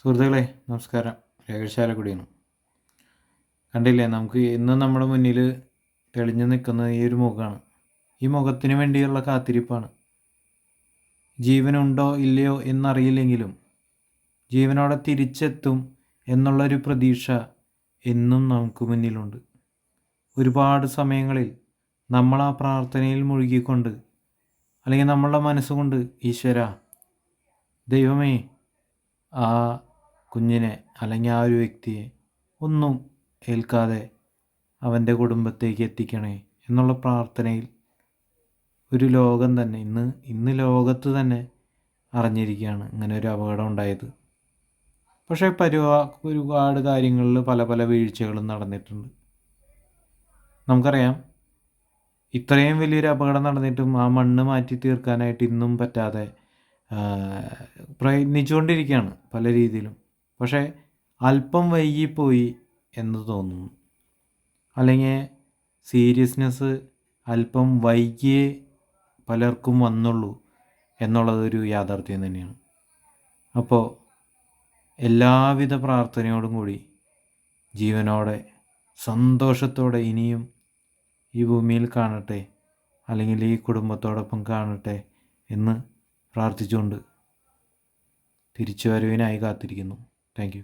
സുഹൃത്തുക്കളെ നമസ്കാരം. രേഖശാലക്കുടിയാണ് കണ്ടില്ലേ നമുക്ക് ഇന്ന് നമ്മുടെ മുന്നിൽ തെളിഞ്ഞു നിൽക്കുന്ന ഈ ഒരു മുഖമാണ്. ഈ മുഖത്തിന് വേണ്ടിയുള്ള കാത്തിരിപ്പാണ്. ജീവനുണ്ടോ ഇല്ലയോ എന്നറിയില്ലെങ്കിലും ജീവനോടെ തിരിച്ചെത്തും എന്നുള്ളൊരു പ്രതീക്ഷ എന്നും നമുക്ക് മുന്നിലുണ്ട്. ഒരുപാട് സമയങ്ങളിൽ നമ്മൾ ആ പ്രാർത്ഥനയിൽ മുഴുകിക്കൊണ്ട് അല്ലെങ്കിൽ നമ്മളുടെ മനസ്സുകൊണ്ട് ഈശ്വര ദൈവമേ ആ കുഞ്ഞിനെ അല്ലെങ്കിൽ ആ ഒരു വ്യക്തിയെ ഒന്നും ഏൽക്കാതെ അവന്റെ കുടുംബത്തേക്ക് എത്തിക്കണേ എന്നുള്ള പ്രാർത്ഥനയിൽ ഒരു ലോകം തന്നെ ഇന്ന് ഇന്ന് ലോകത്ത് തന്നെ അറിഞ്ഞിരിക്കുകയാണ് ഇങ്ങനെ ഒരു അപകടം ഉണ്ടായത്. പക്ഷേ പരുവാ ഒരുപാട് കാര്യങ്ങളിൽ പല പല വീഴ്ചകളും നടന്നിട്ടുണ്ട്. നമുക്കറിയാം ഇത്രയും വലിയൊരു അപകടം നടന്നിട്ടും ആ മണ്ണ് മാറ്റി തീർക്കാനായിട്ട് ഇന്നും പറ്റാതെ പ്രയത്നിച്ചുകൊണ്ടിരിക്കുകയാണ് പല രീതിയിലും. പക്ഷേ അല്പം വൈകിപ്പോയി എന്ന് തോന്നുന്നു. അല്ലെങ്കിൽ സീരിയസ്നെസ് അല്പം വൈകിയേ പലർക്കും വന്നുള്ളൂ എന്നുള്ളതൊരു യാഥാർത്ഥ്യം തന്നെയാണ്. അപ്പോൾ എല്ലാവിധ പ്രാർത്ഥനയോടും കൂടി ജീവനോടെ സന്തോഷത്തോടെ ഇനിയും ഈ ഭൂമിയിൽ കാണട്ടെ അല്ലെങ്കിൽ ഈ കുടുംബത്തോടൊപ്പം കാണട്ടെ എന്ന് പ്രാർത്ഥിച്ചുകൊണ്ട് തിരിച്ചുവരവിനായി കാത്തിരിക്കുന്നു. Thank you